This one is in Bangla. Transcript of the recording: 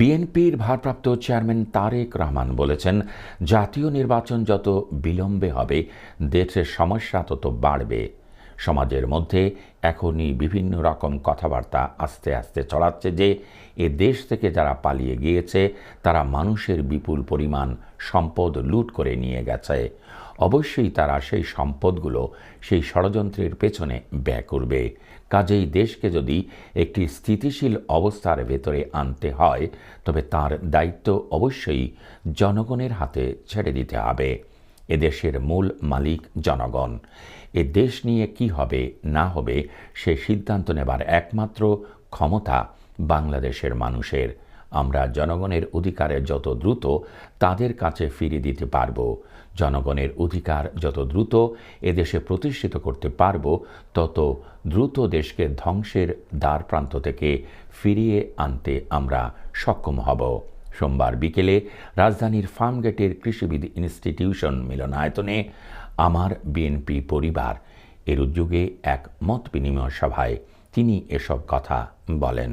বিএনপির ভারপ্রাপ্ত চেয়ারম্যান তারেক রহমান বলেছেন, জাতীয় নির্বাচন যত বিলম্বে হবে, দেশের সমস্যা তত বাড়বে। সমাজের মধ্যে এখনই বিভিন্ন রকম কথাবার্তা আস্তে আস্তে ছড়াচ্ছে যে, এ দেশ থেকে যারা পালিয়ে গিয়েছে, তারা মানুষের বিপুল পরিমাণ সম্পদ লুট করে নিয়ে গেছে। অবশ্যই তারা সেই সম্পদগুলো সেই ষড়যন্ত্রের পেছনে ব্যয় করবে। কাজেই দেশকে যদি একটি স্থিতিশীল অবস্থার ভেতরে আনতে হয়, তবে তার দায়িত্ব অবশ্যই জনগণের হাতে ছেড়ে দিতে হবে। এদেশের মূল মালিক জনগণ। এ দেশ নিয়ে কি হবে, না হবে, সে সিদ্ধান্ত নেবার একমাত্র ক্ষমতা বাংলাদেশের মানুষের। আমরা জনগণের অধিকারে যত দ্রুত তাদের কাছে ফিরিয়ে দিতে পারব। জনগণের অধিকার যত দ্রুত এদেশে প্রতিষ্ঠিত করতে পারব, তত দ্রুত দেশকে ধ্বংসের দ্বার প্রান্ত থেকে ফিরিয়ে আনতে আমরা সক্ষম হব। সোমবার বিকেলে রাজধানীর ফার্মগেটের কৃষিবিদ ইনস্টিটিউশন মিলনায়তনে আমার বিএনপি পরিবার এর উদ্যোগে এক মত বিনিময় সভায় তিনি এসব কথা বলেন।